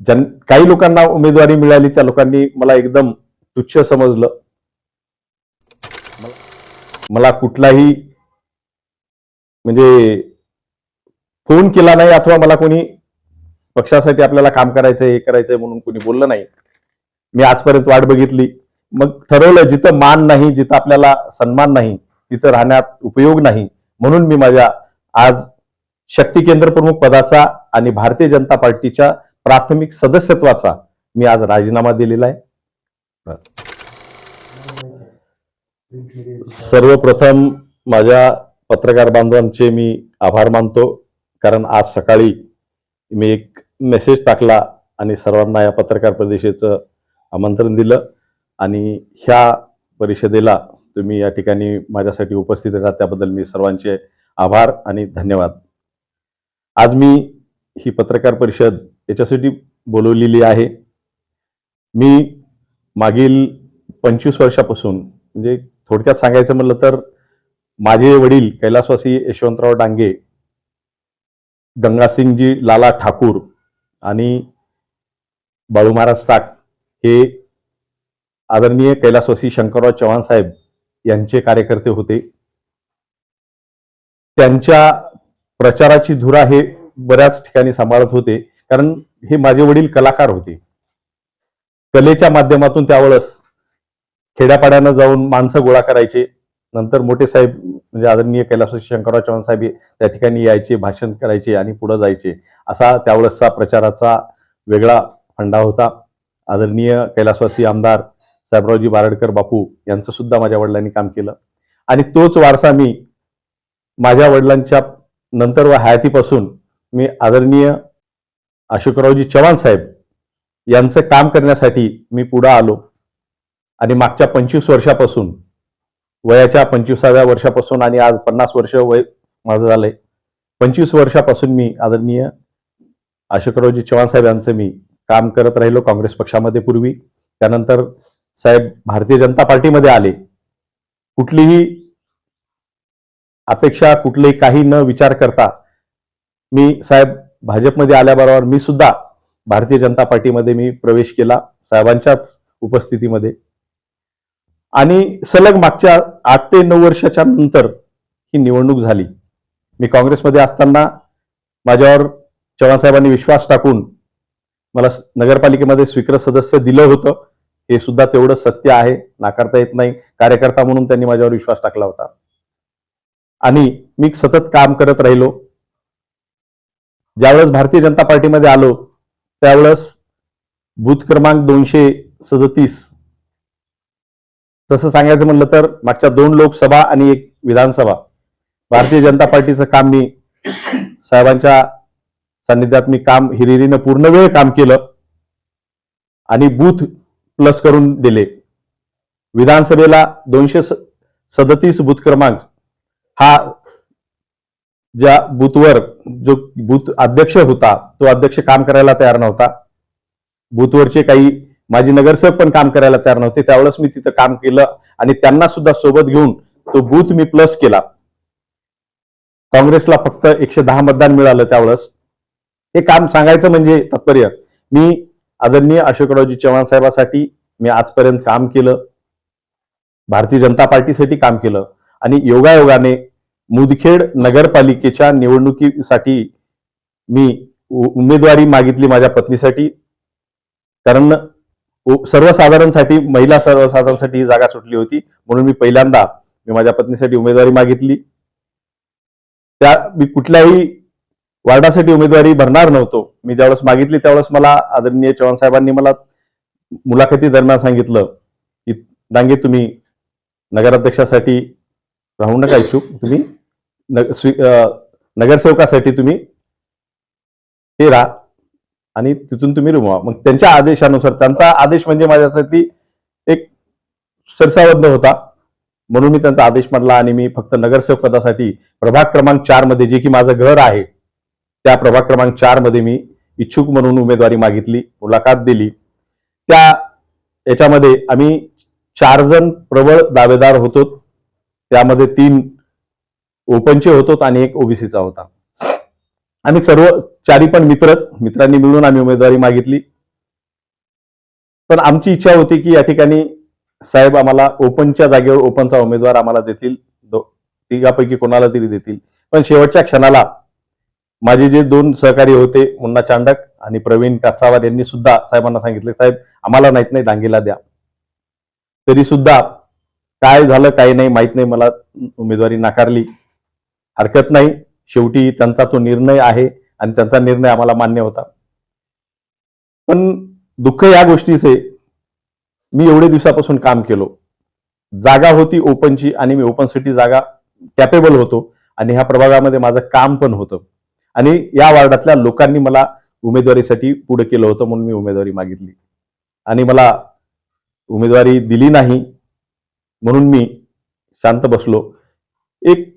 जन काही लोकांना उमेदवारी मिळाली त्या लोकांनी मला एकदम तुच्छ समजलं. मला कुठलाही म्हणजे फोन केला नाही अथवा मला कोणी पक्षासाठी आपल्याला काम करायचंय हे करायचंय म्हणून कोणी बोललं नाही. मी आजपर्यंत वाट बघितली. मग ठरवलं जिथं मान नाही जिथं आपल्याला सन्मान नाही तिथं राहण्यात उपयोग नाही म्हणून मी माझ्या आज शक्ती केंद्र प्रमुख पदाचा आणि भारतीय जनता पार्टीच्या प्राथमिक सदस्यत्वाचा मी आज राजीनामा दिलेला आहे. सर्वप्रथम माझ्या पत्रकार बांधवांचे मी आभार मानतो. कारण आज सकाळी मी एक मेसेज टाकला आणि सर्वांना या पत्रकार परिषदेचं आमंत्रण दिलं. आणि ह्या परिषदेला तुम्ही या ठिकाणी माझ्यासाठी उपस्थित राहा त्याबद्दल मी सर्वांचे आभार आणि धन्यवाद. आज मी ही पत्रकार परिषद याच्यासाठी बोलवलेली आहे. मी मागील पंचवीस वर्षापासून म्हणजे थोडक्यात सांगायचं म्हणलं तर माझे वडील कैलासवासी यशवंतराव डांगे गंगासिंगजी लाला ठाकूर आणि बाळू महाराज टाक हे आदरणीय कैलासवासी शंकरराव चव्हाण साहेब यांचे कार्यकर्ते होते. त्यांच्या प्रचाराची धुरा हे बऱ्याच ठिकाणी सांभाळत होते. कारण हे माझे वडील कलाकार होते. कलेच्या माध्यमातून त्यावेळेस खेड्यापाड्यानं जाऊन माणसं गोळा करायचे. नंतर मोठे साहेब म्हणजे आदरणीय कैलासवासी शंकरराव चव्हाण साहेब त्या ठिकाणी यायचे भाषण करायचे आणि पुढे जायचे. असा त्यावेळेसचा प्रचाराचा वेगळा फंडा होता. आदरणीय कैलासवासी आमदार साहेबरावजी बारडकर बापू यांचं सुद्धा माझ्या वडिलांनी काम केलं. आणि तोच वारसा मी माझ्या वडिलांच्या नंतर व हयातीपासून मी आदरणीय अशोकरावजी चव्हाण साहेब यांचं काम करण्यासाठी मी पुढं आलो. आणि मागच्या पंचवीस वर्षापासून वयाच्या पंचवीसाव्या वर्षापासून आणि आज पन्नास वर्ष वय माझं झालंय. पंचवीस वर्षापासून मी आदरणीय अशोकरावजी चव्हाण साहेब यांचं मी काम करत राहिलो काँग्रेस पक्षामध्ये पूर्वी. त्यानंतर साहेब भारतीय जनता पार्टीमध्ये आले. कुठलीही अपेक्षा कुठलेही काही न विचार करता मी साहेब भाजपमध्ये आल्याबरोबर मी सुद्धा भारतीय जनता पार्टीमध्ये मी प्रवेश केला साहेबांच्याच उपस्थितीमध्ये. आणि सलग मागच्या आठ ते नऊ वर्षाच्या नंतर ही निवडणूक झाली. मी काँग्रेसमध्ये असताना माझ्यावर चव्हाण साहेबांनी विश्वास टाकून मला नगरपालिकेमध्ये स्वीकृत सदस्य दिलं होतं. हे सुद्धा तेवढं सत्य आहे. नाकारता येत नाही. कार्यकर्ता म्हणून त्यांनी माझ्यावर विश्वास टाकला होता. आणि मी सतत काम करत राहिलो. ज्यावेळेस भारतीय जनता पार्टीमध्ये आलो त्यावेळेस बूथ क्रमांक दोनशे सदतीस. तसं सांगायचं म्हणलं तर मागच्या दोन लोकसभा आणि एक विधानसभा. भारतीय जनता पार्टीचं काम मी साहेबांच्या सान्निध्यात मी काम हिरिरीनं पूर्ण वेळ काम केलं आणि बूथ प्लस करून दिले. विधानसभेला दोनशे सदतीस बूथ क्रमांक हा ज्या बूथवर जो बूथ अध्यक्ष होता तो अध्यक्ष काम करायला तयार नव्हता. बूथवरचे काही माझी नगरसेवक पण काम करायला तयार नव्हते. त्यावेळेस मी तिथं काम केलं आणि त्यांना सुद्धा सोबत घेऊन तो बूथ मी प्लस केला. काँग्रेसला फक्त एकशे दहा मतदान मिळालं त्यावेळेस. हे काम सांगायचं म्हणजे तात्पर्य मी आदरणीय अशोकरावजी चव्हाण साहेबासाठी मी आजपर्यंत काम केलं. भारतीय जनता पार्टीसाठी काम केलं. आणि योगायोगाने मुदखेड नगरपालिकेच्या निवडणुकीसाठी मी उमेदवारी मागितली माझ्या पत्नीसाठी. कारण सर्वसाधारणसाठी महिला सर्वसाधारणसाठी ही जागा सुटली होती. म्हणून मी पहिल्यांदा मी माझ्या पत्नीसाठी उमेदवारी मागितली. त्या मी कुठल्याही वार्डासाठी उमेदवारी भरणार नव्हतो. मी ज्यावेळेस मागितली त्यावेळेस मला आदरणीय चव्हाण साहेबांनी मला मुलाखती दरम्यान सांगितलं की डांगे तुम्ही नगराध्यक्षासाठी राहू नका इच्छुक. तुम्ही नगरसेवकासाठी तुम्ही हे आणि तिथून तुम्ही रुमवा मग त्यांच्या आदेशानुसार त्यांचा आदेश म्हणजे माझ्यासाठी एक सरसावद्ध होता. म्हणून मी त्यांचा आदेश मानला आणि मी फक्त नगरसेवक पदासाठी प्रभाग क्रमांक चारमध्ये जे की माझं घर आहे त्या प्रभाग क्रमांक चारमध्ये मी इच्छुक म्हणून उमेदवारी मागितली मुलाखत दिली. त्या याच्यामध्ये आम्ही चार जण प्रबळ दावेदार होतो. त्यामध्ये तीन ओपनचे होतो आणि एक ओबीसीचा होता. आम्ही सर्व चारी पण मित्रच मित्रांनी मिळून आम्ही उमेदवारी मागितली. पण आमची इच्छा होती की या ठिकाणी साहेब आम्हाला ओपनच्या जागेवर ओपनचा उमेदवार आम्हाला देतील. तिघापैकी कोणाला तरी देतील. पण शेवटच्या क्षणाला माझे जे दोन सहकारी होते मुन्ना चांडक आणि प्रवीण कासावार यांनी सुद्धा साहेबांना सांगितले साहेब आम्हाला माहीत नाही डांगीला द्या. तरी सुद्धा काय झालं काय नाही माहीत नाही मला उमेदवारी नाकारली. हरकत नाही. शेवटी त्यांचा तो निर्णय आहे आणि त्यांचा निर्णय आम्हाला मान्य होता. पण दुःख या गोष्टीचे मी एवढे दिवसापासून काम केलो. जागा होती ओपनची आणि मी ओपन सिटी जागा कॅपेबल होतो आणि ह्या प्रभागामध्ये माझं काम पण होतं. आणि या वार्डातल्या लोकांनी मला उमेदवारीसाठी पुढे केलं होतं म्हणून मी उमेदवारी मागितली. आणि मला उमेदवारी दिली नाही म्हणून मी शांत बसलो. एक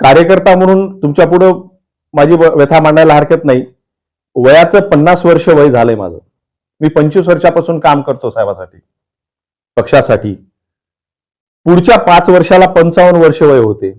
कार्यकर्ता म्हणून तुमच्या पुढं माझी व्यथा मांडायला हरकत नाही. वयाचं पन्नास वर्ष वय झालंय माझं. मी पंचवीस वर्षापासून काम करतो साहेबासाठी पक्षासाठी. पुढच्या पाच वर्षाला पंचावन्न वर्ष वय होते.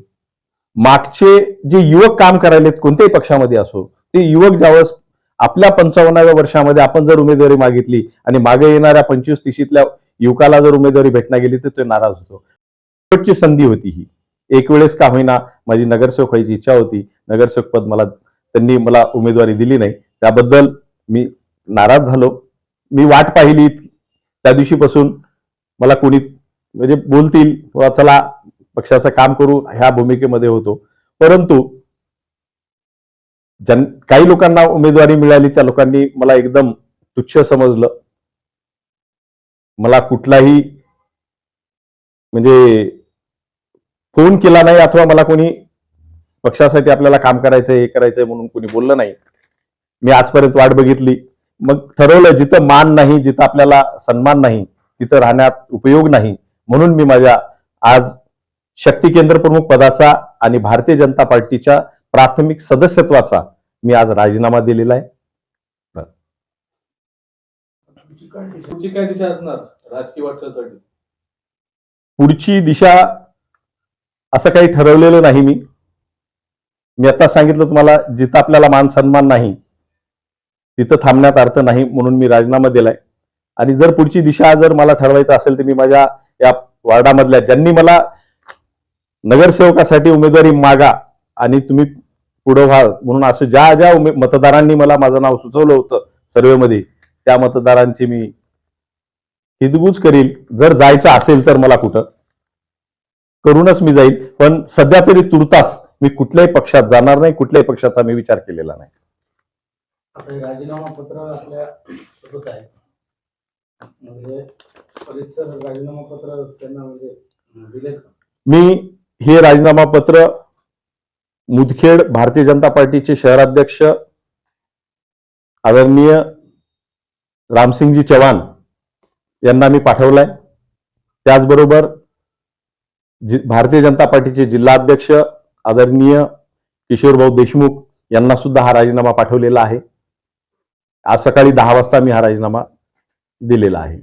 मागचे जे युवक काम करायलेत कोणत्याही पक्षामध्ये असो ते युवक ज्यावेळेस आपल्या पंचावन्नाव्या वर्षामध्ये आपण जर उमेदवारी मागितली आणि मागे येणाऱ्या पंचवीस तिशीतल्या युवकाला जर उमेदवारी भेटण्यात गेली तर तो नाराज होतो. शेवटची संधी होती ही. एक वेळेस का होईना माझी नगरसेवक व्हायची इच्छा होती. नगरसेवक पद मला त्यांनी मला उमेदवारी दिली नाही. त्याबद्दल मी नाराज झालो. मी वाट पाहिली त्या दिवशीपासून. मला कोणी म्हणजे बोलतील किंवा चला पक्षाचं काम करू. ह्या भूमिकेमध्ये होतो. परंतु जन काही लोकांना उमेदवारी मिळाली त्या लोकांनी मला एकदम तुच्छ समजलं. मला कुठलाही म्हणजे फोन केला नाही अथवा मला कोणी पक्षासाठी आपल्याला काम करायचंय हे करायचंय म्हणून कोणी बोललं नाही. मी आजपर्यंत वाट बघितली. मग ठरवलं जिथं मान नाही जिथं आपल्याला सन्मान नाही तिथं राहण्यात उपयोग नाही. म्हणून मी माझ्या आज शक्ती केंद्र प्रमुख पदाचा आणि भारतीय जनता पार्टीच्या प्राथमिक सदस्यत्वाचा मी आज राजीनामा दिलेला आहे. पुढची काय दिशा असणार राजकीय वाटचालीसाठी पुढची दिशा असं काही ठरवलेलं नाही मी. मी आता सांगितलं तुम्हाला जिथं आपल्याला मान सन्मान नाही तिथं थांबण्यात अर्थ नाही म्हणून मी राजीनामा दिलाय. आणि जर पुढची दिशा जर मला ठरवायचं असेल तर मी माझ्या या वार्डामधल्या ज्यांनी मला नगरसेवकासाठी उमेदवारी मागा आणि तुम्ही पुढं व्हाल म्हणून असं ज्या ज्या उमे मतदारांनी मला माझं नाव सुचवलं होतं सर्वेमध्ये त्या मतदारांची मी हिदगुज करील. जर जायचं असेल तर मला कुठं? करूनच मी जाईल. पण सध्या तरी तुर्तास मी कुठल्याही पक्षात जाणार नाही कुठल्याही पक्षाचा मी विचार केलेला नाही. राजीनामा पत्र आपल्यासोबत आहे. म्हणजे परीक्षर राजीनामा पत्र त्यांना म्हणजे दिले मी हे राजीनामा पत्र मुदखेड भारतीय जनता पार्टीचे शहराध्यक्ष आदरणीय रामसिंगजी चव्हाण यांना मी पाठवलाय. त्याचबरोबर भारतीय जनता पार्टीचे जिल्हाध्यक्ष आदरणीय किशोरभाऊ देशमुख यांना सुद्धा हा राजीनामा पाठवलेला आहे. आज सकाळी दहा वाजता मी हा राजीनामा दिलेला आहे.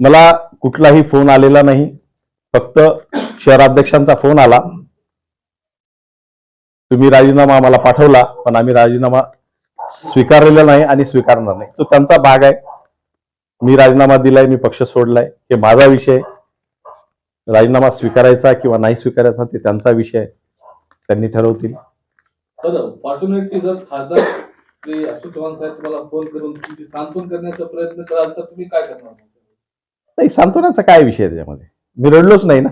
मला कुठलाही फोन आलेला नाही. फक्त शहराध्यक्षांचा फोन आला. तुम्ही राजीनामा आम्हाला पाठवला पण आम्ही राजीनामा स्वीकारलेला नाही आणि स्वीकारणार नाही. तो त्यांचा भाग आहे. मी राजीनामा दिलाय मी पक्ष सोडलाय हे माझा विषय. राजीनामा स्वीकारायचा किंवा नाही स्वीकारायचा ते त्यांचा विषय त्यांनी ठरवतील. बरं फॉर्च्युनेटली जर खासदार श्री अशोक चव्हाण साहेब तुम्हाला फोन करून तुमची सांत्वन करण्याचा प्रयत्न कराल तर तुम्ही काय करणार? नाही सांत्वनाचा काय विषय त्याच्यामध्ये मी रडलोच नाही ना.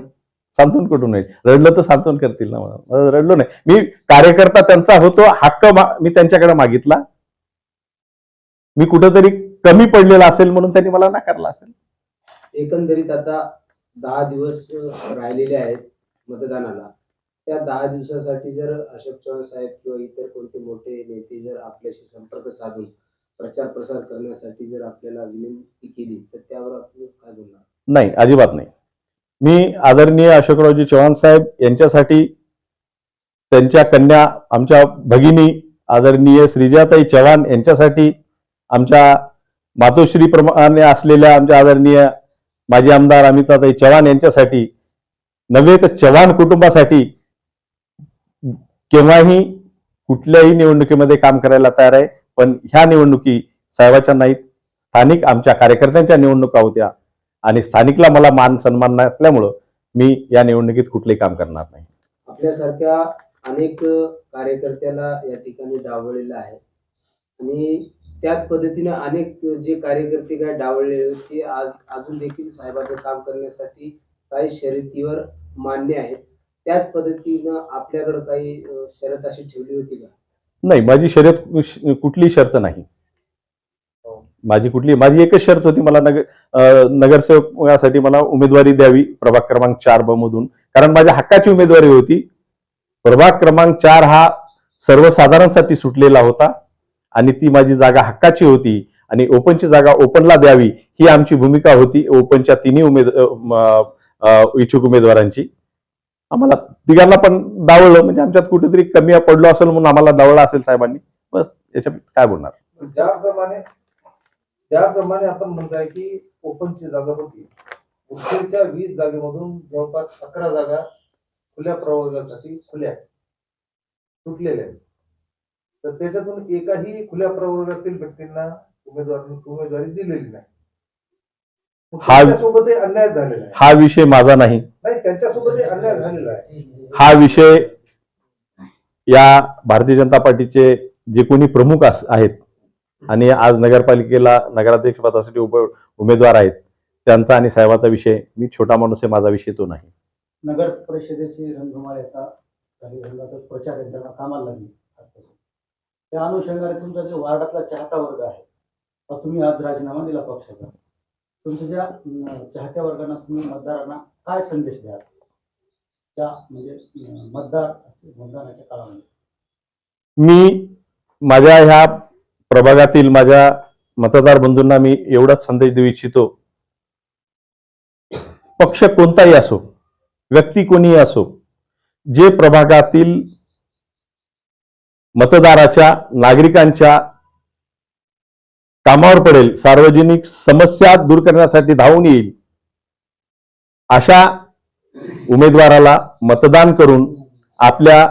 सांत्वन कुठून नाही रडलं तर सांत्वन करतील ना मला. रडलो नाही. मी कार्यकर्ता त्यांचा होतो हक्क मी त्यांच्याकडे मागितला. मी कुठंतरी कमी पडलेला असेल म्हणून त्यांनी मला नाकारला असेल. एकंदरीत आता दहा दिवस राहिलेले आहेत मतदानाला. त्या दहा दिवसासाठी जर अशोक चव्हाण साहेब किंवा इतर कोणते मोठे नेते जर आपल्याशी संपर्क साधून प्रचार प्रसार करण्यासाठी जर आपल्याला विनंती केली तर त्यावर आपण काय बोलणार? नाही अजिबात नाही. मी आदरणीय अशोकरावजी चव्हाण साहेब यांच्यासाठी त्यांच्या कन्या आमच्या भगिनी आदरणीय श्रीजाताई चव्हाण यांच्यासाठी आमच्या मातोश्री प्रमाणे असलेल्या आमच्या आदरणीय माजी आमदार अमिताताई चव्हाण यांच्यासाठी नव्हे तर चव्हाण कुटुंबासाठी केव्हाही कुठल्याही निवडणुकीमध्ये काम करायला तयार आहे. पण ह्या निवडणुकी साहेबाच्या नाहीत. स्थानिक आमच्या कार्यकर्त्यांच्या निवडणुका होत्या. आणि स्थानिकला मला मान सन्मान नसल्यामुळं मी या निवडणुकीत कुठलंही काम करणार नाही. आपल्यासारख्या अनेक कार्यकर्त्याला या ठिकाणी डावळलेलं आहे. आणि त्याच पद्धतीने अनेक जे कार्यकर्ते काय डावळलेले ते आज अजून देखील साहेबांचं काम करण्यासाठी काही शर्यतीवर मान्य आहेत. त्याच पद्धतीनं आपल्याकडे काही शर्यत अशी ठेवली होती का? नाही माझी शर्यत कुठली शर्त नाही. माझी कुठली माझी एकच शर्त होती मला नगर नगरसेवकासाठी मला उमेदवारी द्यावी प्रभाग क्रमांक चार ब मधून. कारण माझ्या हक्काची उमेदवारी होती. प्रभाग क्रमांक चार हा सर्वसाधारणसाठी सुटलेला होता. आणि ती माझी जागा हक्काची होती आणि ओपनची जागा ओपनला द्यावी ही आमची भूमिका होती ओपनच्या तिन्ही उमेद इच्छुक उमेदवारांची. आम्हाला तिघांना पण डावळलं म्हणजे आमच्यात कुठेतरी कमी पडलो असेल म्हणून आम्हाला डावळलं असेल साहेबांनी. बस याच्या काय बोलणार? ज्याप्रमाणे ज्याप्रमाणे आपण म्हणताय की ओपनची जागा होती उत्तरच्या वीस जागेमधून जवळपास अकरा जागा खुल्या प्रवर्गासाठी खुल्या आहेत. सुटलेल्या आहेत. तर त्याच्यातून एकाही खुल्या प्रवर्गातील व्यक्तींना उमेदवार उमेदवारी दिलेली नाही. हा- त्यांच्यासोबतही अन्याय झालेला आहे. हा विषय माझा नाही. नाही त्यांच्यासोबतही अन्याय झालेला आहे. हा विषय या भारतीय जनता पार्टीचे जे कोणी प्रमुख अस- आहेत आणि आज नगरपालिकेला नगराध्यक्ष पदासाठी उप उमेदवार आहेत त्यांचा आणि साहेबाचा विषय मी छोटा माणूस आहे माझा विषय तो नाही. नगर परिषदेची रणधुमाळी आता काही रंगातच प्रचार यंत्रणा कामाला लागली. त्या अनुषंगाने तुमचा जो वार्डातला चाहता वर्ग आहे तुम्ही आज राजीनामा दिला पक्षाचा. तुमच्या ज्या चाहत्या वर्गांना तुम्ही मतदारांना काय संदेश द्याल? त्या म्हणजे मतदार मतदानाच्या काळामध्ये. मी माझ्या ह्या प्रभागातील माझ्या मतदार बंधूंना मी एवढाच संदेश देऊ इच्छितो. पक्ष कोणताही असो व्यक्ती कोणीही असो जे प्रभागातील मतदाराच्या नागरिकांच्या कामावर पडेल सार्वजनिक समस्या दूर करण्यासाठी धावून येईल अशा उमेदवाराला मतदान करून आपल्या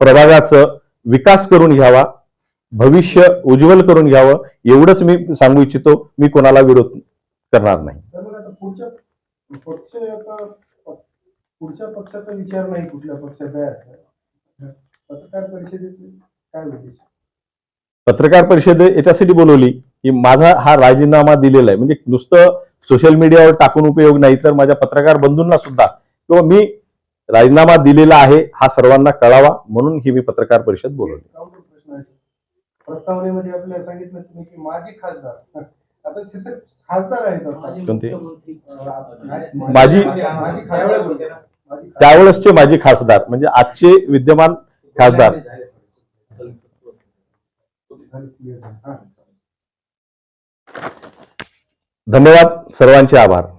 प्रभागाचं विकास करून घ्यावा भविष्य उज्ज्वल करून घ्यावं एवढंच मी सांगू इच्छितो. मी कोणाला विरोध करणार नाही. पुढच्या पक्षाचा विचार नाही कुठल्या पक्षाचा. पत्रकार परिषदेचे? पत्रकार परिषद याच्यासाठी बोलवली की माझा हा राजीनामा दिलेला आहे. म्हणजे नुसतं सोशल मीडियावर टाकून उपयोग नाही तर माझ्या पत्रकार बंधूंना सुद्धा. किंवा मी राजीनामा दिलेला आहे हा सर्वांना कळावा म्हणून ही मी पत्रकार परिषद बोलवली. प्रस्तावनेमध्ये आपल्याला सांगितलं तुम्ही की माजी खासदार. आता तिथे खासदार आहेत आता. कोणते? माझी खासदार. त्यावेळेसचे माझे खासदार. म्हणजे आजचे विद्यमान खासदार झाली, clear झाली. हा. धन्यवाद. सर्वांचे आभार.